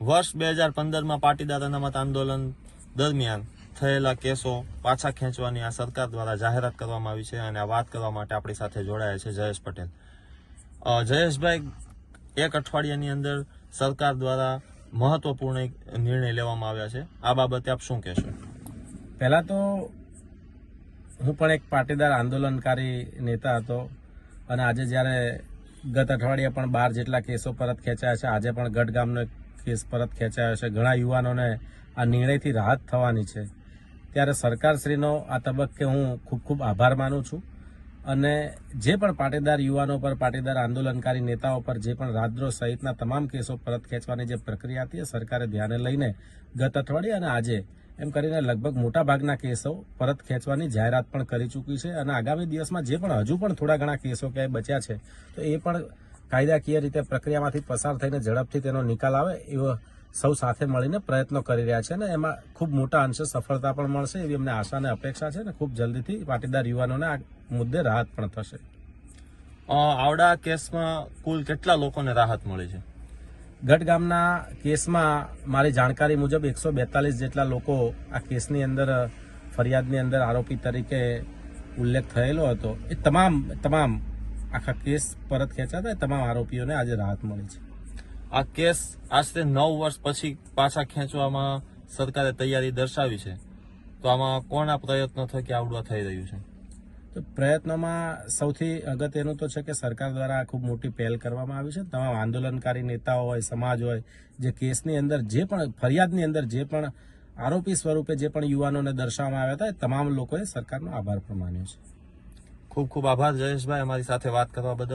વર્ષ બે હજાર પંદરમાં પાટીદાર અનામત આંદોલન દરમિયાન થયેલા કેસો પાછા ખેંચવાની આ સરકાર દ્વારા જાહેરાત કરવામાં આવી છે અને આ વાત કરવા માટે આપણી સાથે જોડાયા છે જયેશ પટેલ. જયેશભાઈ, એક અઠવાડિયાની અંદર સરકાર દ્વારા મહત્વપૂર્ણ નિર્ણય લેવામાં આવ્યા છે. આ બાબતે આપ શું કહેશો? પહેલાં તો હું પણ એક પાટીદાર આંદોલનકારી નેતા હતો અને આજે જ્યારે ગત અઠવાડિયે પણ બાર જેટલા કેસો પરત ખેંચાયા છે. આજે પણ ગઢગામનો એક કેસ પરત ખેંચાયો છે. ઘણા યુવાનોને આ નિર્ણયથી રાહત થવાની છે. ત્યારે સરકારશ્રીનો આ તબક્કે હું ખૂબ ખૂબ આભાર માનું છું. અને જે પણ પાટીદાર યુવાનો પર, પાટીદાર આંદોલનકારી નેતાઓ પર, જે પણ રાજદ્રોહ સહિતના તમામ કેસો પરત ખેંચવાની જે પ્રક્રિયા હતી સરકારે ધ્યાને લઈને ગત અઠવાડિયે અને આજે એમ કરીને લગભગ મોટા ભાગના કેસો પરત ખેંચવાની જાહેરાત પણ કરી ચૂકી છે અને આગામી દિવસમાં જે પણ હજુ પણ થોડા ઘણા કેસો ક્યાંય બચ્યા છે, તો એ પણ કાયદાકીય રીતે પ્રક્રિયામાંથી પસાર થઈને ઝડપથી તેનો નિકાલ આવે એવો સૌ સાથે મળીને પ્રયત્નો કરી રહ્યા છે અને એમાં ખૂબ મોટા અંશે સફળતા પણ મળશે એવી અમને આશા અને અપેક્ષા છે અને ખૂબ જલ્દીથી પાટીદાર યુવાનોને આ મુદ્દે રાહત પણ થશે. આવડા કેસમાં કુલ કેટલા લોકોને રાહત મળી છે? ગઢગામના કેસમાં મારી જાણકારી મુજબ એકસો બેતાલીસ જેટલા લોકો આ કેસની અંદર ફરિયાદની અંદર આરોપી તરીકે ઉલ્લેખ થયેલો હતો. એ તમામ તમામ આખા કેસ પરત ખેંચાતા તમામ આરોપીઓને આજે રાહત મળી છે. આ કેસ આશરે નવ વર્ષ પછી પાછા ખેંચવામાં સરકારે તૈયારી દર્શાવી છે. તો આમાં કોના પ્રયત્નો થકી આવડવા થઈ રહ્યું છે? તો પ્રયત્નોમાં સૌથી અગત્યનું તો છે કે સરકાર દ્વારા ખૂબ મોટી પહેલ કરવામાં આવી છે. તમામ આંદોલનકારી નેતાઓ હોય, સમાજ હોય, જે કેસની અંદર જે પણ, ફરિયાદની અંદર જે પણ આરોપી સ્વરૂપે જે પણ યુવાનોને દર્શાવવામાં આવ્યા હતા, એ તમામ લોકોએ સરકારનો આભાર પણ માન્યો છે. ખૂબ ખૂબ આભાર જયેશભાઈ અમારી સાથે વાત કરવા બદલ.